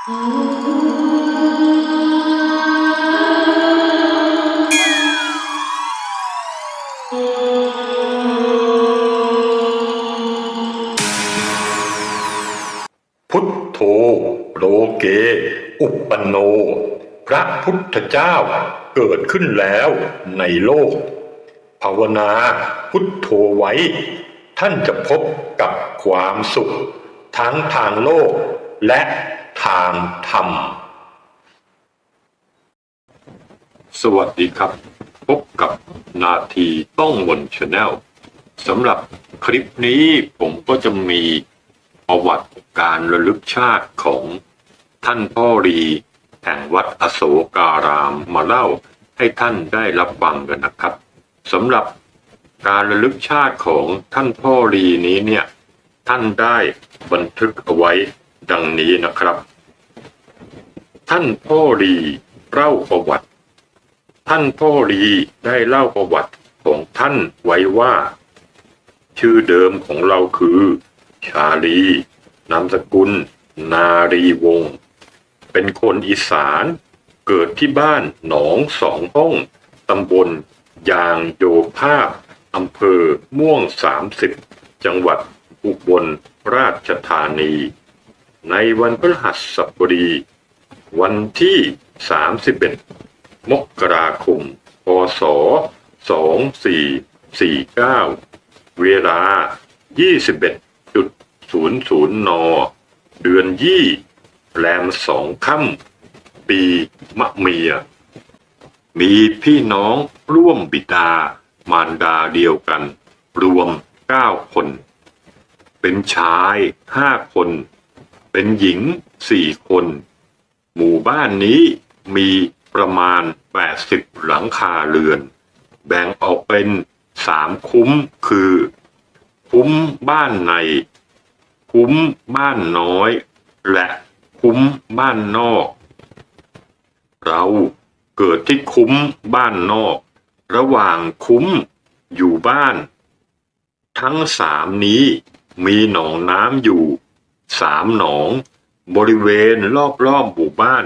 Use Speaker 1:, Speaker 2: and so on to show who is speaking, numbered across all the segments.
Speaker 1: พุทโธโลเก อุปปนโน พระพุทธเจ้าเกิดขึ้นแล้วในโลก ภาวนาพุทโธไว้ ท่านจะพบกับความสุข ทั้งทางโลกและ ทางธรรม สวัสดีครับ พบกับนาทีต้องบนชาแนลสำหรับคลิปนี้ผมก็จะมีประวัติการระลึกชาติของท่านพ่อรีแห่งวัดอโศการามมาเล่าให้ท่านได้รับฟังกันนะครับสำหรับการระลึกชาติของท่านพ่อรีนี้เนี่ย ท่านได้บันทึกเอาไว้ดังนี้นะครับ ท่านพ่อรีเล่าประวัติ ท่านพ่อรีได้เล่าประวัติของท่านไว้ว่า ชื่อเดิมของเราคือ ชาลี นามสกุล นารีวงศ์เป็นคนอีสานเกิดที่บ้านหนองสองห้องตำบลยางโยภาพอำเภอม่วงสามสิบจังหวัดอุบลราชธานี ในวันพฤหัสบดี วันที่ 31 มกราคม พศ 2449 เวลา 21.00 น เดือนยี่แรมสองค่ำปีมะเมีย มีพี่น้องร่วมบิดามารดาเดียวกัน รวมเก้าคน เป็นชายห้าคน เป็นหญิงสี่คน หมู่บ้านนี้มีประมาณ 80 หลังคาเรือน แบ่งออกเป็นสามคุ้มคือ คุ้มบ้านใน คุ้มบ้านน้อย และคุ้มบ้านนอก เราเกิดที่คุ้มบ้านนอก ระหว่างคุ้มอยู่บ้าน ทั้งสามนี้มีหนองน้ำอยู่สามหนอง บริเวณรอบๆหมู่บ้าน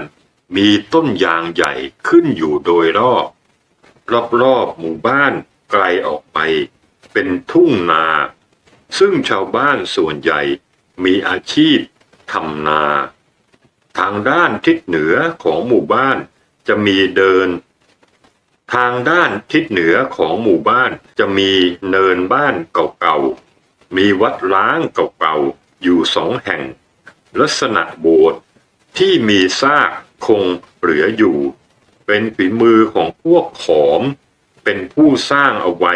Speaker 1: มีต้นยางใหญ่ขึ้นอยู่โดยรอบ รอบๆหมู่บ้านไกลออกไป เป็นทุ่งนา ซึ่งชาวบ้านส่วนใหญ่มีอาชีพทำนา ทางด้านทิศเหนือของหมู่บ้านจะมีเดิน ทางด้านทิศเหนือของหมู่บ้านจะมีเนินบ้านเก่าๆ มีวัดล้างเก่าๆ อยู่สองแห่ง ลักษณะโบสถ์ที่มีซากคงเหลืออยู่ เป็นฝีมือของพวกขอม เป็นผู้สร้างเอาไว้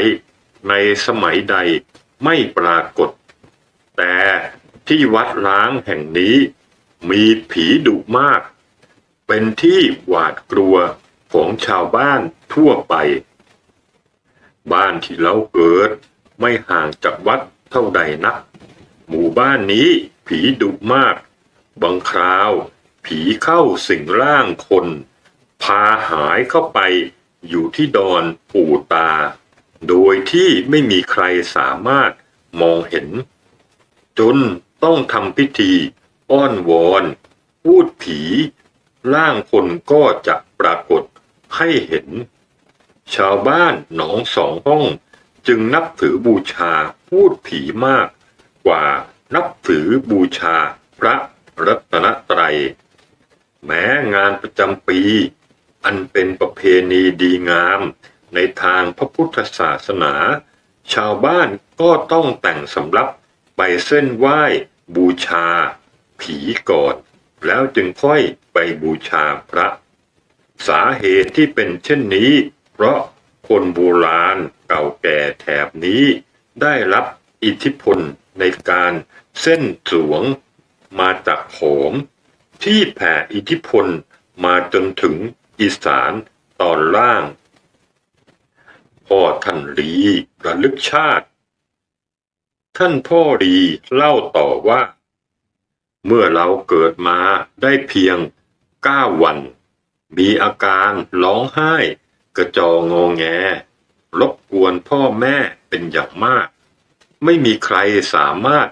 Speaker 1: ในสมัยใดไม่ปรากฏ แต่ที่วัดล้างแห่งนี้ มีผีดุมาก เป็นที่หวาดกลัวของชาวบ้านทั่วไป บ้านที่เราเกิดไม่ห่างจากวัดเท่าใดนัก หมู่บ้านนี้ผีดุมาก บางคราว ผีเข้าสิงร่างคน พาหายเข้าไปอยู่ที่ดอนปู่ตา โดยที่ไม่มีใครสามารถมองเห็น จนต้องทำพิธีอ้อนวอน พูดผี ร่างคนก็จะปรากฏให้เห็น ชาวบ้านหนองสองห้องจึงนับถือบูชาพูดผีมากกว่านับถือบูชาพระ รัตนตรัย แม้งานประจำปี อันเป็นประเพณีดีงาม ในทางพระพุทธศาสนา ชาวบ้านก็ต้องแต่งสำรับไปเส้นไหว้บูชา ผีก่อน แล้วจึงค่อยไปบูชาพระ สาเหตุที่เป็นเช่นนี้ เพราะคนโบราณเก่าแก่แถบนี้ ได้รับอิทธิพลในการเส้นสวง มาจากโขมที่แผ่อิทธิพลมาจนถึงอีสานตอนล่าง พ่อท่านรีระลึกชาติ ท่านพ่อรีเล่าต่อว่า เมื่อเราเกิดมาได้เพียงเก้าวัน มีอาการร้องไห้ กระจองงแง รบกวนพ่อแม่เป็นอย่างมาก ไม่มีใครสามารถ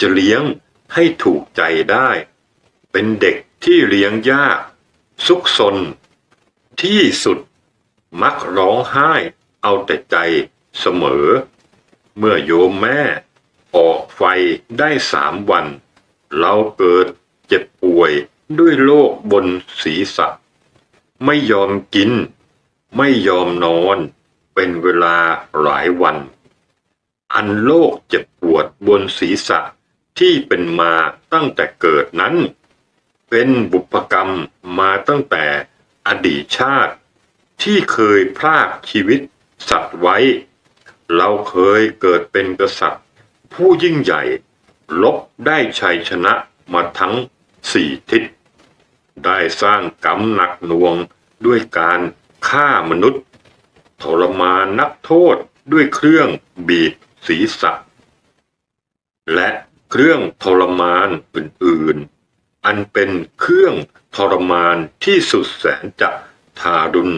Speaker 1: จะเลี้ยง ให้ถูกใจได้ เป็นเด็กที่เลี้ยงยาก ซุกซน ที่สุด มักร้องไห้เอาแต่ใจเสมอ เมื่อโยมแม่ออกไฟได้สามวัน เราเกิดเจ็บป่วยด้วยโรคบนศีรษะ ไม่ยอมกิน ไม่ยอมนอน เป็นเวลาหลายวัน อันโรคเจ็บปวดบนศีรษะ ที่เป็นมาตั้งแต่เกิดนั้น เป็นบุพกรรมมาตั้งแต่อดีตชาติ ที่เคยพรากชีวิตสัตว์ไว้ เราเคยเกิดเป็นกษัตริย์ ผู้ยิ่งใหญ่ลบได้ชัยชนะมาทั้งสี่ทิศ ได้สร้างกรรมหนักหน่วงด้วยการฆ่ามนุษย์ ทรมานนักโทษด้วยเครื่องบีบศีรษะ และ เครื่องทรมานอื่นๆ อันเป็นเครื่องทรมานที่สุดแสนจะทารุณ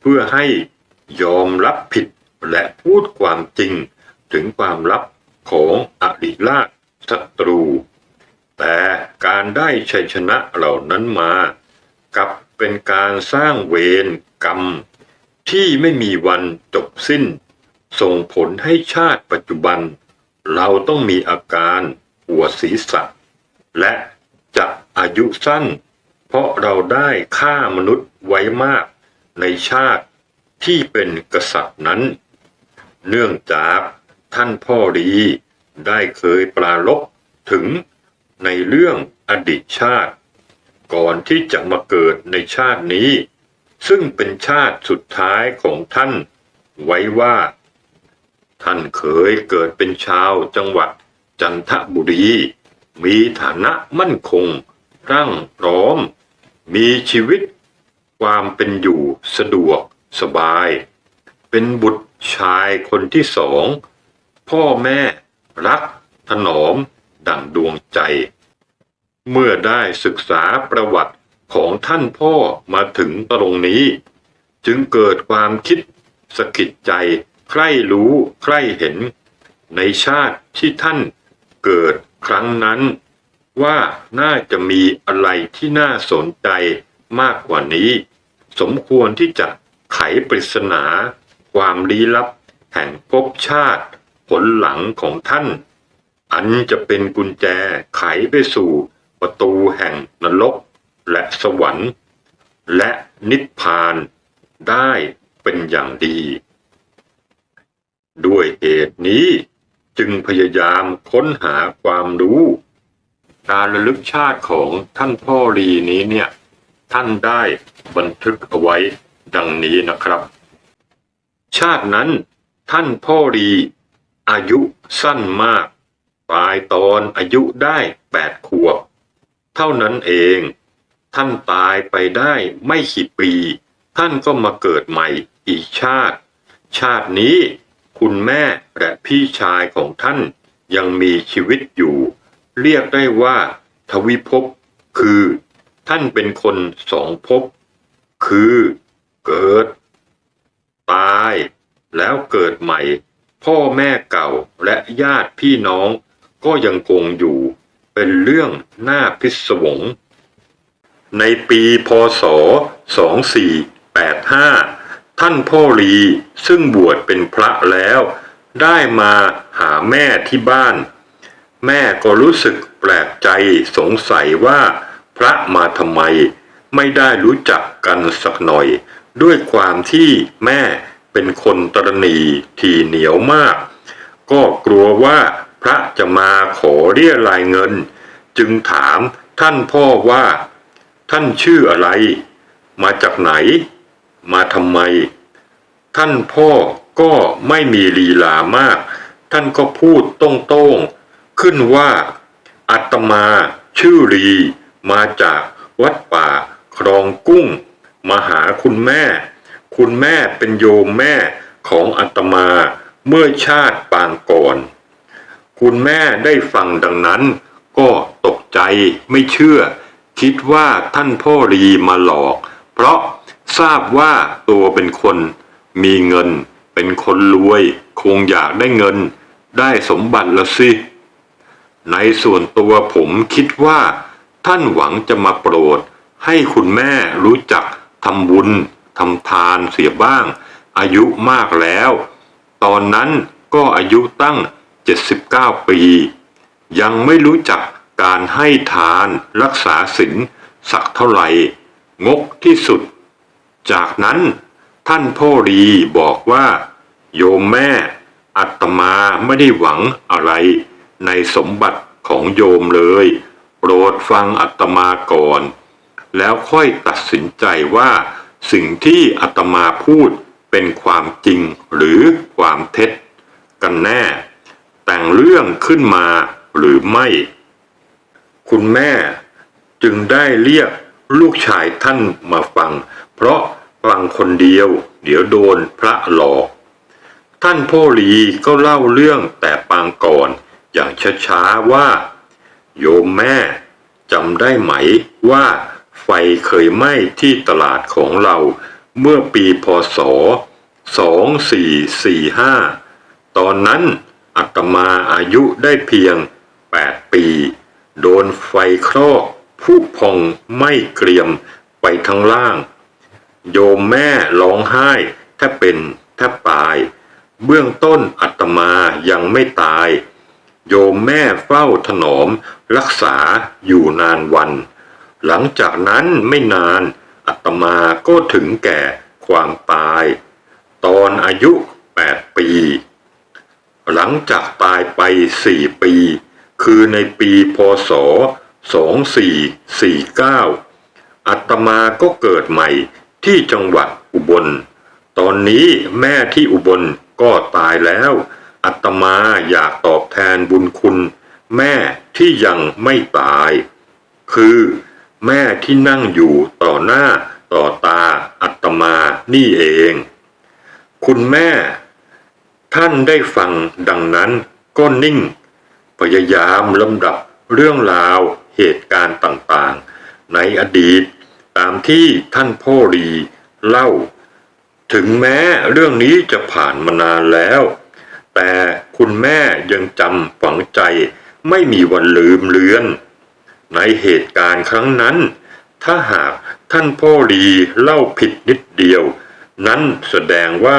Speaker 1: เพื่อให้ยอมรับผิดและพูดความจริงถึงความลับของอริราชศัตรู แต่การได้ชัยชนะเหล่านั้นมา กับเป็นการสร้างเวรกรรม ที่ไม่มีวันจบสิ้น ส่งผลให้ชาติปัจจุบัน เราต้องมีอาการปวดศีรษะ และจะอายุสั้น เพราะเราได้ฆ่ามนุษย์ไว้มากในชาติที่เป็นกษัตริย์นั้น เนื่องจากท่านพ่อรีได้เคยปรารภถึงในเรื่องอดีตชาติ ก่อนที่จะมาเกิดในชาตินี้ ซึ่งเป็นชาติสุดท้ายของท่านไว้ว่า ท่านเคยเกิดเป็นชาวจังหวัดจันทบุรี มีฐานะมั่นคง ร่างพร้อม มีชีวิต ความเป็นอยู่สะดวกสบาย เป็นบุตรชายคนที่สอง พ่อแม่รักถนอมดั่งดวงใจ เมื่อได้ศึกษาประวัติของท่านพ่อมาถึงตรงนี้ จึงเกิดความคิดสะกิดใจ ใคร่รู้ใคร่เห็น ในชาติที่ท่านเกิดครั้งนั้น ว่าน่าจะมีอะไรที่น่าสนใจมากกว่านี้ สมควรที่จะไขปริศนา ความลี้ลับ แห่งภพชาติ ผลหลังของท่าน อันจะเป็นกุญแจไขไปสู่ประตูแห่งนรกและสวรรค์ และนิพพานได้เป็นอย่างดี ด้วยเหตุนี้จึงพยายามค้นหาความรู้ การระลึกชาติของท่านพ่อรีนี้เนี่ย ท่านได้บันทึกเอาไว้ดังนี้นะครับ ชาตินั้นท่านพ่อรีอายุสั้นมาก ตายตอนอายุได้แปดขวบ เท่านั้นเอง ท่านตายไปได้ไม่กี่ปี ท่านก็มาเกิดใหม่อีกชาติ ชาตินี้ คุณแม่และพี่ชายของท่านยังมีชีวิตอยู่ เรียกได้ว่า ทวิภพคือ ท่านเป็นคนสองภพคือ เกิด ตาย แล้วเกิดใหม่ พ่อแม่เก่าและญาติพี่น้องก็ยังคงอยู่ เป็นเรื่องน่าพิศวง ในปีพศ 2485 ท่านพ่อรีซึ่งบวชเป็นพระแล้ว ได้มาหาแม่ที่บ้าน แม่ก็รู้สึกแปลกใจสงสัยว่าพระมาทำไม ไม่ได้รู้จักกันสักหน่อย ด้วยความที่แม่เป็นคนตรณีทีเหนียวมาก ก็กลัวว่าพระจะมาขอเรียรายเงิน จึงถามท่านพ่อว่า ท่านชื่ออะไร มาจากไหน มาทำไม ท่านพ่อก็ไม่มีลีลามาก ท่านก็พูดตรงๆขึ้นว่าอาตมาชื่อรีมาจากวัดป่าครองกุ้ง มาหาคุณแม่ คุณแม่เป็นโยมแม่ของอาตมาเมื่อชาติปางก่อน คุณแม่ได้ฟังดังนั้น ก็ตกใจไม่เชื่อ คิดว่าท่านพ่อรีมาหลอก เพราะ ทราบว่าตัวเป็นคนมีเงิน เป็นคนรวย คงอยากได้เงิน ได้สมบัติละสิ ในส่วนตัวผมคิดว่า ท่านหวังจะมาโปรด ให้คุณแม่รู้จักทำบุญทำทานเสียบ้าง อายุมากแล้ว ตอนนั้นก็อายุตั้ง 79 ปี ยังไม่รู้จักการให้ทานรักษาศีลสักเท่าไหร่ งกที่สุด จากนั้นท่านพ่อรีบอกว่า โยมแม่อัตมาไม่ได้หวังอะไร ในสมบัติของโยมเลย โปรดฟังอัตมาก่อน แล้วค่อยตัดสินใจว่าสิ่งที่อัตมาพูดเป็นความจริงหรือความเท็จ กันแน่ แต่งเรื่องขึ้นมาหรือไม่ คุณแม่จึงได้เรียกลูกชายท่านมาฟัง เพราะ ฟังคนเดียว เดี๋ยวโดนพระหลอก ท่านพ่อหลีก็เล่าเรื่องแต่ปางก่อนอย่างช้าๆว่า โยมแม่จำได้ไหมว่าไฟเคยไหม้ที่ตลาดของเราเมื่อปีพศ 2445 ตอนนั้นอาตมาอายุได้เพียง 8 ปี โดนไฟคลอกผู้พองไม้เกรียมไปทั้งล่าง โยมแม่ร้องไห้แทบเป็นแทบตาย เบื้องต้นอาตมายังไม่ตาย โยมแม่เฝ้าถนอมรักษาอยู่นานวัน หลังจากนั้นไม่นานอาตมาก็ถึงแก่ความตาย ตอนอายุ 8 ปี หลังจากตายไป 4 ปี คือในปีพศ 2449 อัตมาก็เกิดใหม่ ที่จังหวัดอุบล ตอนนี้แม่ที่อุบลก็ตายแล้ว อัตมาอยากตอบแทนบุญคุณ แม่ที่ยังไม่ตาย คือแม่ที่นั่งอยู่ต่อหน้าต่อตาอัตมานี่เอง คุณแม่ ท่านได้ฟังดังนั้นก็นิ่ง พยายามลำดับเรื่องราวเหตุการณ์ต่างๆ ในอดีต ตามที่ท่านพ่อรีเล่า ถึงแม้เรื่องนี้จะผ่านมานานแล้ว แต่คุณแม่ยังจำฝังใจไม่มีวันลืมเลือน ในเหตุการณ์ครั้งนั้น ถ้าหากท่านพ่อรีเล่าผิดนิดเดียว นั้นแสดงว่า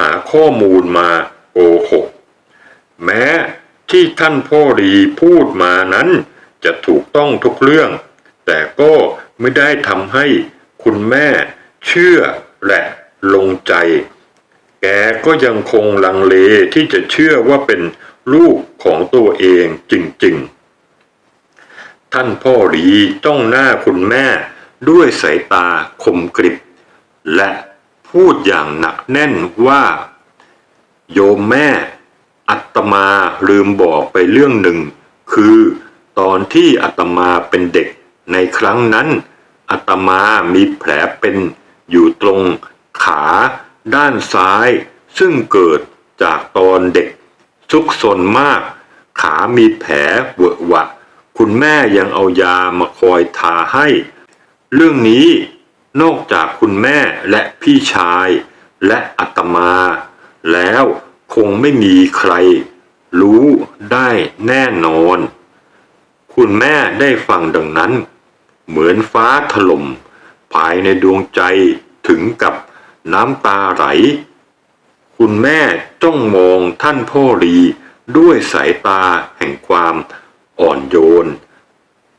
Speaker 1: หาข้อมูลมาโกหกแม้ที่ท่านพ่อรีพูดมานั้นจะถูกต้องทุกเรื่อง แต่ก็ ไม่ได้ทำให้คุณแม่เชื่อและลงใจ แกก็ยังคงลังเลที่จะเชื่อว่าเป็นลูกของตัวเองจริงๆ ท่านพ่อรีจ้องหน้าคุณแม่ด้วยสายตาคมกริบ และพูดอย่างหนักแน่นว่า โยมแม่ อัตมาลืมบอกไปเรื่องหนึ่ง คือตอนที่อัตมาเป็นเด็กในครั้งนั้น อัตมามีแผลเป็นอยู่ตรงขาด้านซ้าย ซึ่งเกิดจากตอนเด็กซุกซนมาก ขามีแผลเวอะหวะ คุณแม่ยังเอายามาคอยทาให้ เรื่องนี้นอกจากคุณแม่และพี่ชายและอัตมา แล้วคงไม่มีใคร รู้ได้แน่นอน คุณแม่ได้ฟังดังนั้น เหมือนฟ้าถล่มภายในดวงใจถึงกับน้ำตาไหล คุณแม่จ้องมองท่านพ่อรีด้วยสายตาแห่งความอ่อนโยน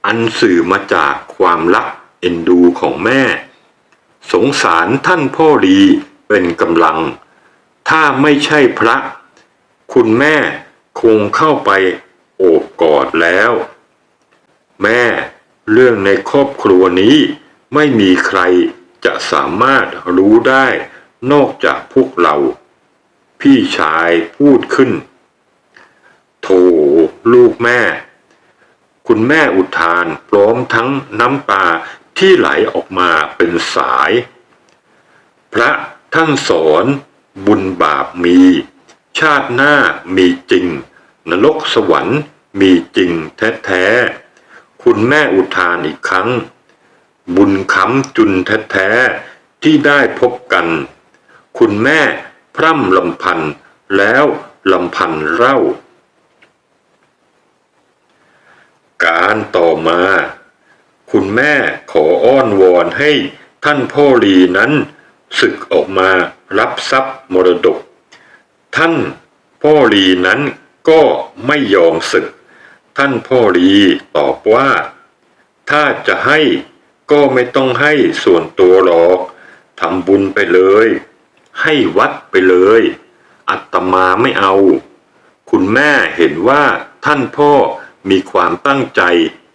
Speaker 1: อันสื่อมาจากความรักเอ็นดูของแม่ สงสารท่านพ่อรีเป็นกำลัง ถ้าไม่ใช่พระ คุณแม่คงเข้าไปโอบกอดแล้ว แม่ เรื่องในครอบครัวนี้ไม่มีใครจะสามารถรู้ได้นอกจากพวกเรา พี่ชายพูดขึ้น โถลูกแม่ คุณแม่อุทานพร้อมทั้งน้ำตาที่ไหลออกมาเป็นสาย พระท่านสอนบุญบาปมี ชาติหน้ามีจริง นรกสวรรค์มีจริงแท้ๆ คุณแม่อุทานอีกครั้ง บุญคำจุนแท้ๆที่ได้พบกัน คุณแม่พร่ำลำพันแล้วลำพันเล่า การต่อมา คุณแม่ขออ้อนวอนให้ท่านพ่อลีนั้นศึกออกมารับทรัพย์มรดก ท่านพ่อลีนั้นก็ไม่ยอมศึก ท่านพ่อลีตอบว่า ถ้าจะให้ก็ไม่ต้องให้ส่วนตัวหรอกทำบุญไปเลย ให้วัดไปเลย อัตมาไม่เอา คุณแม่เห็นว่าท่านพ่อมีความตั้งใจ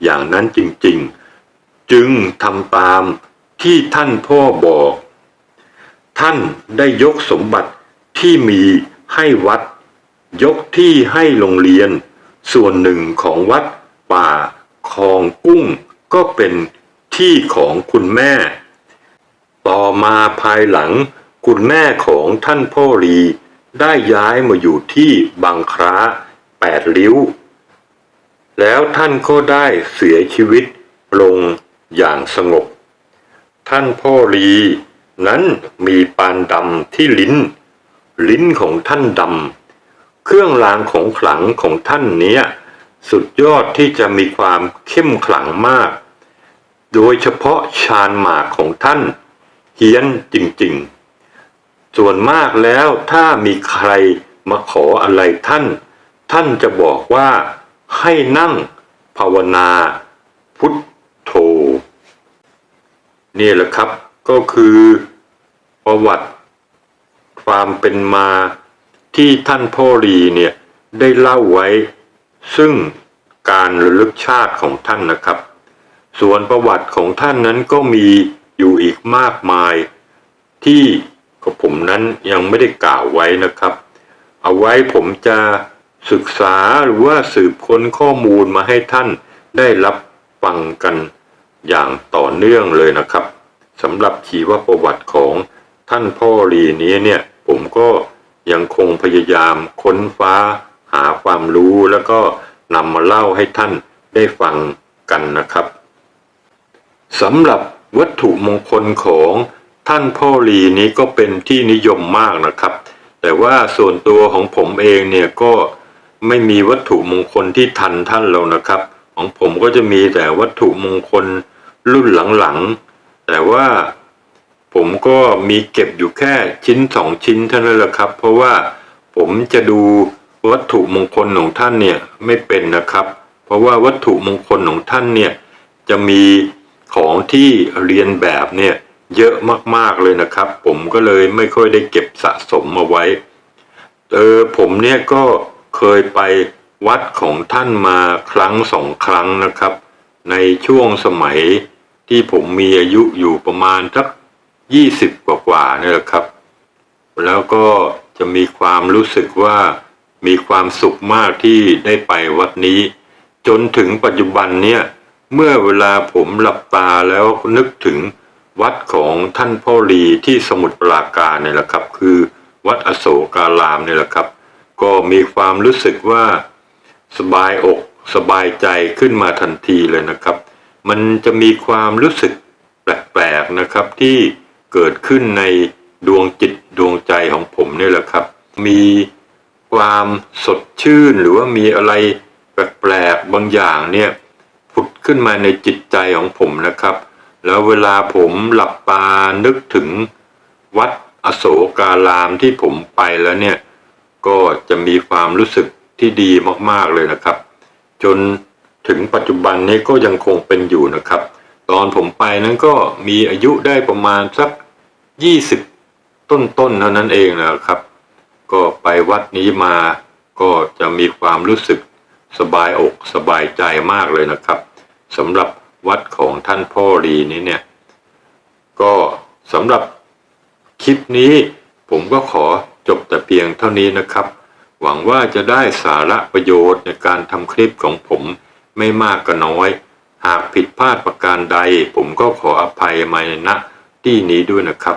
Speaker 1: อย่างนั้นจริงๆ จึงทำตามที่ท่านพ่อบอก ท่านได้ยกสมบัติที่มีให้วัด ยกที่ให้โรงเรียน ส่วนหนึ่งของวัดป่าคลองกุ้งก็เป็นที่ของคุณแม่ ต่อมาภายหลังคุณแม่ของท่านพ่อรีได้ย้ายมาอยู่ที่บางคร้าแปดริ้ว แล้วท่านก็ได้เสียชีวิตลงอย่างสงบ ท่านพ่อรีนั้นมีปานดำที่ลิ้น ลิ้นของท่านดำ เครื่องรางของขลังของท่านเนี้ยสุดยอดที่จะมีความเข้มขลังมาก โดยเฉพาะชาญหมากของท่านเฮี้ยนจริงๆ ส่วนมากแล้วถ้ามีใครมาขออะไรท่าน ท่านจะบอกว่าให้นั่งภาวนา พุทโธนี่แหละครับก็คือประวัติความเป็นมา ที่ท่านพ่อรีเนี่ยได้เล่าไว้ ซึ่งการระลึกชาติของท่านนะครับ ส่วนประวัติของท่านนั้นก็มีอยู่อีกมากมาย ที่กับผมนั้นยังไม่ได้กล่าวไว้นะครับ เอาไว้ผมจะศึกษาหรือว่าสืบค้นข้อมูลมาให้ท่านได้รับฟังกันอย่างต่อเนื่องเลยนะครับสำหรับชีวประวัติของท่านพ่อรีนี้เนี่ยผมก็ ยังคงพยายามค้นฟ้าหาความรู้แล้วก็นำมาเล่าให้ท่านได้ฟังกันนะครับสำหรับวัตถุมงคลของท่านพ่อรีนี้ก็เป็นที่นิยมมากนะครับ แต่ว่าส่วนตัวของผมเองเนี่ยก็ไม่มีวัตถุมงคลที่ทันท่านแล้วนะครับ ของผมก็จะมีแต่วัตถุมงคลรุ่นหลังๆ แต่ว่า ผมก็มีเก็บอยู่แค่ชิ้นสองชิ้นเท่านั้นแหละครับ เพราะว่าผมจะดูวัตถุมงคลของท่านเนี่ยไม่เป็นนะครับ เพราะว่าวัตถุมงคลของท่านเนี่ยจะมีของที่เรียนแบบเนี่ยเยอะมากๆเลยนะครับ ผมก็เลยไม่ค่อยได้เก็บสะสมมาไว้ เออผมเนี่ยก็เคยไปวัดของท่านมาครั้งสองครั้งนะครับ ในช่วงสมัยที่ผมมีอายุอยู่ประมาณสัก ยี่สิบกว่าๆเนี่ยแหละครับ แล้วก็จะมีความรู้สึกว่ามีความสุขมากที่ได้ไปวัดนี้ จนถึงปัจจุบันเนี่ยเมื่อเวลาผมหลับตาแล้วนึกถึงวัดของท่านพ่อรีที่สมุทรปราการเนี่ยแหละครับ คือวัดอโศการามเนี่ยแหละครับ ก็มีความรู้สึกว่าสบายอกสบายใจขึ้นมาทันทีเลยนะครับ มันจะมีความรู้สึกแปลกๆนะครับที่ เกิดขึ้นในดวงจิตดวงใจของผมนี่แหละครับ มีความสดชื่นหรือว่ามีอะไรแปลกๆบางอย่างเนี่ยผุดขึ้นมาในจิตใจของผมนะครับ แล้วเวลาผมหลับตานึกถึงวัดอโศการามที่ผมไปแล้วเนี่ยก็จะมีความรู้สึกที่ดีมากๆเลยนะครับ จนถึงปัจจุบันนี้ก็ยังคงเป็นอยู่นะครับ ตอนผมไปนั้นก็มีอายุได้ประมาณสัก ยี่สิบต้นๆเท่านั้นเองนะครับ ก็ไปวัดนี้มาก็จะมีความรู้สึกสบายอกสบายใจมากเลยนะครับสำหรับวัดของท่านพ่อรีนี้เนี่ย ก็สำหรับคลิปนี้ผมก็ขอจบแต่เพียงเท่านี้นะครับ หวังว่าจะได้สาระประโยชน์ในการทำคลิปของผมไม่มากก็น้อย หากผิดพลาดประการใด ผมก็ขออภัยมาณที่นี้ด้วยนะครับ